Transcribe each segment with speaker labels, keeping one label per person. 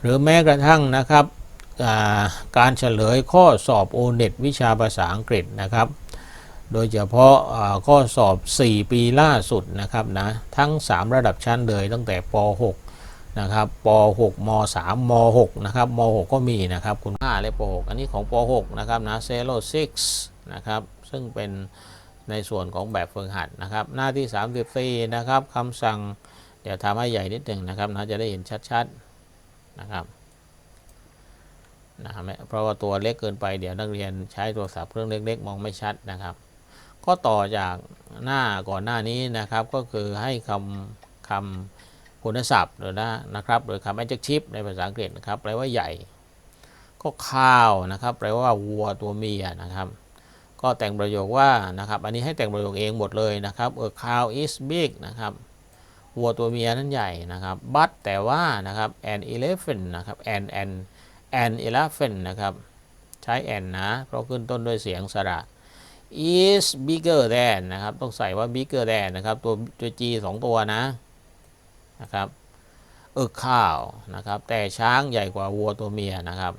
Speaker 1: หรือแม้กระทั่งนะครับการเฉลยข้อสอบโอเน็ตวิชาภาษาอังกฤษนะครับ โดยเฉพาะข้อสอบ 4 ปีล่าสุดนะครับนะทั้ง 3 ระดับชั้นเลยตั้งแต่ป .6 นะครับป .6 ม .3 ม .6 นะครับม .6 ก็มีนะครับคุณ5และป .6 อันนี้ของป .6 นะครับนะเซโล6นะครับซึ่งเป็นในส่วนของแบบฝึกหัดนะครับ หน้าที่ 34 นะครับคำสั่งเดี๋ยวทำให้ใหญ่นิดหนึ่งนะครับนะจะได้เห็นชัดๆ นะครับนะไม่เพราะว่าตัวเล็กเกินไปเดี๋ยวนักเรียนใช้โทรศัพท์เครื่องเล็ก ๆ มองไม่ชัดนะครับ ก็ต่อจากหน้าก่อนหน้านี้นะครับ ก็คือให้คำคำคุณศัพท์หรือนะนะครับโดยคำ adjective ในภาษาอังกฤษนะครับแปลว่าใหญ่ ก็ข้าวนะครับ แปลว่าวัวตัวเมียนะครับ ก็แต่งประโยคว่านะครับ อันนี้ให้แต่งประโยคเองหมดเลยนะครับเออ cow is big นะครับ วัวตัวเมียนั้นใหญ่นะครับ but แต่ว่านะครับ an elephant นะครับ an an an elephant นะครับ ใช้ an นะ เพราะขึ้นต้นด้วยเสียงสระ is bigger than นะครับ ต้องใส่ว่า bigger than นะครับ ตัวตัว g สองตัวนะ นะครับเออข้าวนะครับ แต่ช้างใหญ่กว่าวัวตัวเมียนะครับ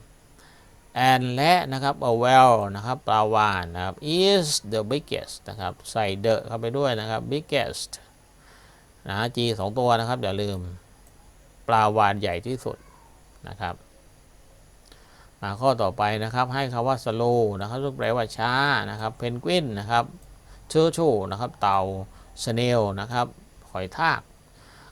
Speaker 1: and และนะครับ a well นะครับปลาวาฬนะครับ is the biggest นะครับ ใส่ the เข้าไปด้วยนะครับ biggest นะ G สองตัวนะครับ อย่าลืม ปลาวานใหญ่ที่สุดนะครับมาข้อต่อไปนะครับ ให้คำว่า slow นะครับซึ่งแปลว่าช้านะครับ เพนกวินนะครับเชอร์ชูนะครับ เต่า snail นะครับ หอยทาก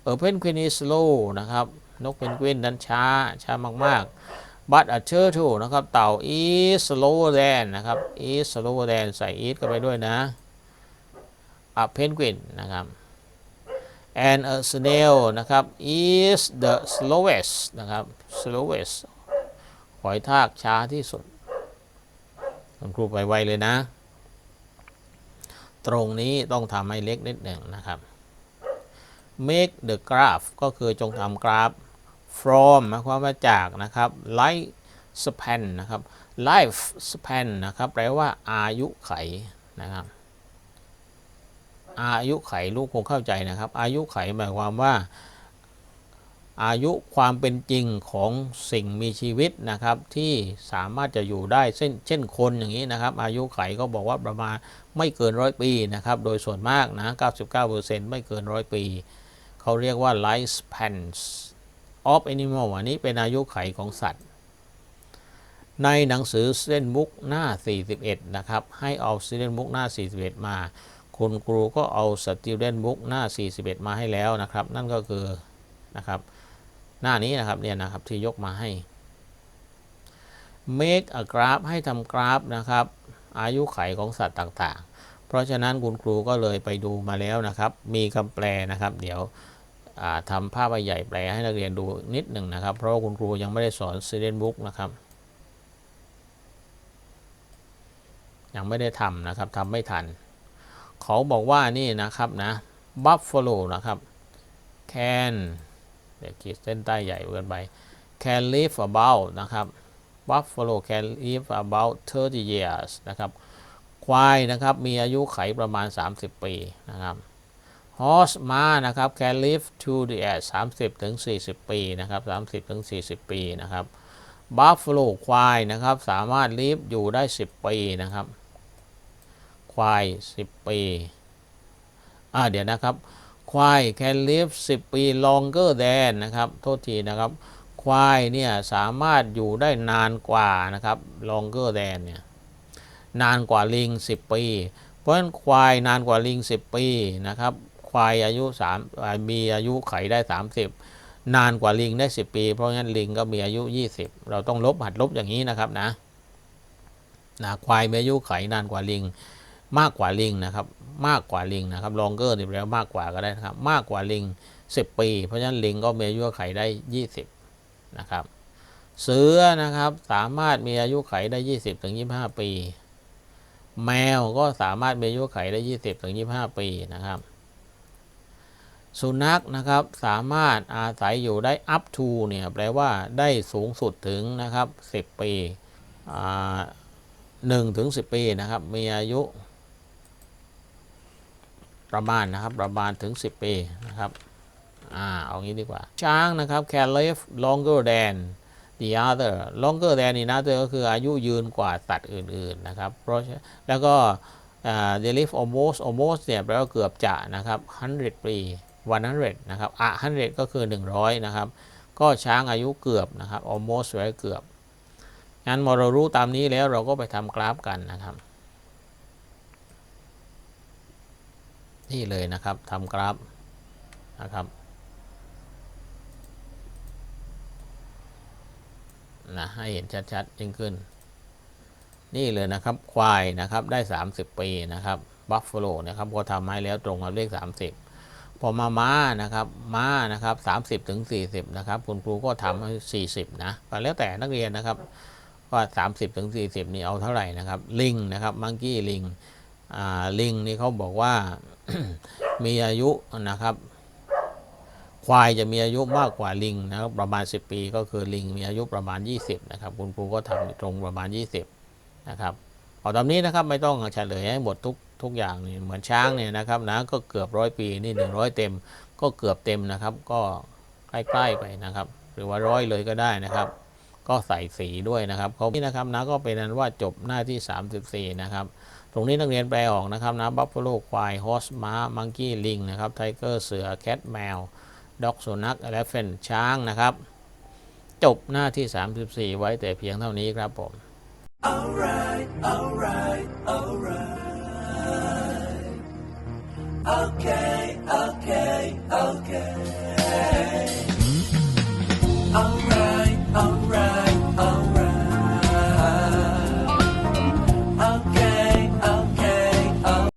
Speaker 1: เออเพนกวิน is slow นะครับ นกเพนกวินนั้นช้า ช้ามากๆ but a turtle นะครับ เต่า is slower than นะครับ is slower than ใส่ is เข้าไปด้วยนะ a penguin นะครับ and a snail นะครับ is the slowest นะครับ slowest หอยทากช้าที่สุดคุณครูไปไวเลยนะ ตรงนี้ต้องทำให้เล็กนิดหนึ่งนะครับ make the graph ก็คือจงทำกราฟ from หมายความว่าจากนะครับ life span นะครับ life span นะครับ แปลว่าอายุไขนะครับ อายุไขลูกคงเข้าใจนะครับ อายุไขหมายความว่า อายุความเป็นจริงของสิ่งมีชีวิตนะครับ ที่สามารถจะอยู่ได้เช่นเช่นคนอย่างนี้นะครับ อายุไขก็บอกว่าประมาณไม่เกินร้อยปีนะครับ โดยส่วนมากนะ 99%ไม่เกินร้อยปี เขาเรียกว่า lifespan of animal อันนี้เป็นอายุไขของสัตว์ในหนังสือเส้นบุ๊กหน้า 41 นะครับ ให้เอาเส้นบุ๊กหน้า 41 มา คุณครูก็เอา Student Book หน้า 41 มาให้แล้วนะครับ นั่นก็คือนะครับหน้านี้นะครับเนี่ยนะครับที่ยกมาให้ make a graph ให้ทำกราฟนะครับ อายุไขของสัตว์ต่างๆ เพราะฉะนั้นคุณครูก็เลยไปดูมาแล้วนะครับ มีคำแปลนะครับ เดี๋ยวทำภาพใหญ่แปลให้นักเรียนดูนิดหนึ่งนะครับ เพราะว่าคุณครูยังไม่ได้สอน Student Book นะครับ ยังไม่ได้ทำนะครับทำไม่ทัน เขาบอกว่านี่นะครับนะ buffalo นะครับ can เดี๋ยวขีดเส้นใต้ใหญ่เกินไป can live about นะครับ buffalo can live about 30 years นะครับ ควายนะครับ มีอายุไขประมาณ 30 ปีนะครับ horse ม้านะครับ can live to the age 30ถึง40 ปีนะครับ30ถึง40 ปีนะครับ buffalo ควายนะครับ สามารถ live อยู่ได้ 10 ปีนะครับ ควาย 10 ปีอ่าเดี๋ยวนะครับ ควาย can live 10 ปี longer than นะครับ โทษทีนะครับ ควายเนี่ยสามารถอยู่ได้นานกว่านะครับ longer than เนี่ยนานกว่าลิง 10 ปี เพราะฉะนั้นควายนานกว่าลิง 10 ปีนะครับ ควายอายุ3มีอายุไขได้ 30 นานกว่าลิงได้ 10 ปี เพราะงั้นลิงก็มีอายุ 20 เราต้องลบหัดลบอย่างนี้นะครับนะนะควายมีอายุไขนานกว่าลิง มากกว่าลิงนะครับ มากกว่าลิงนะครับ longer นี่แปลว่ามากกว่าก็ได้นะครับ มากกว่าลิง 10 ปี เพราะฉะนั้นลิงก็มีอายุไขได้ 20 นะครับ เสือนะครับสามารถมีอายุไขได้ 20ถึง25 ปี แมวก็สามารถมีอายุไขได้ 20ถึง25 ปีนะครับสุนัขนะครับสามารถอาศัยอยู่ได้ up to เนี่ยแปลว่าได้สูงสุดถึงนะครับ 10 ปีหนึ่งถึงสิปีนะครับ มีอายุ ประมาณนะครับประมาณถึง 10 ปีนะครับอ่าเอางี้ดีกว่า ช้างนะครับ can live longer than the other longer than the other ก็คืออายุยืนกว่าสัตว์อื่นๆนะครับเพราะฉะแล้วก็อ่า they live almost almost เนี่ยแปลว่าเกือบจะนะครับ 100 ปี 100 นะครับอะ100 ก็คือ 100 นะครับ ก็ช้างอายุเกือบนะครับ almost แปลว่าเกือบงั้นเมื่อเรารู้ตามนี้แล้วเราก็ไปทำกราฟกันนะครับ นี่เลยนะครับทำกราฟนะครับนะให้เห็นชัดๆยิ่งขึ้น นี่เลยนะครับควายนะครับได้ 30 ปีนะครับบัฟฟ a โลนะครับก็ทำให้แล้วตรงกับเลข 30 พอมาม้านะครับม้านะครับ30ถึง40นะครับคุณครูก็ทำให้40นะก็แล้วแต่นักเรียนนะครับว่า30ถึง40 นี่เอาเท่าไหร่นะครับลิงนะครับมังกี้ลิง ลิงนี่เขาบอกว่ามีอายุนะครับ ควายจะมีอายุมากกว่าลิงนะครับประมาณ 10 ปีก็คือลิงมีอายุประมาณ 20นะครับคุณครูก็ทำตรงประมาณ 20นะครับเอาตามนี้นะครับไม่ต้องเฉลยให้หมดทุกทุกอย่างนี่เหมือนช้างเนี่ยนะครับนะก็เกือบร้อยปีนี่100 เต็ม ก็เกือบเต็มนะครับ ก็ใกล้ๆไปนะครับ หรือว่าร้อยเลยก็ได้นะครับก็ใส่สีด้วยนะครับเขานี่นะครับนะก็เป็นนั้นว่าจบหน้าที่ 34 นะครับ รงนี้นักเรียนแปลออกนะครับนะบัฟฟ a โลควายฮอสม้ามังกี้ลิงนะครับไทเกอร์เสือแคทแมวด็อกสุนัข e อ e เฟนช้างนะครับ จบหน้าที่ 34 ไว้แต่เพียงเท่านี้ครับผม
Speaker 2: Alright, alright, alright. Okay, okay, okay.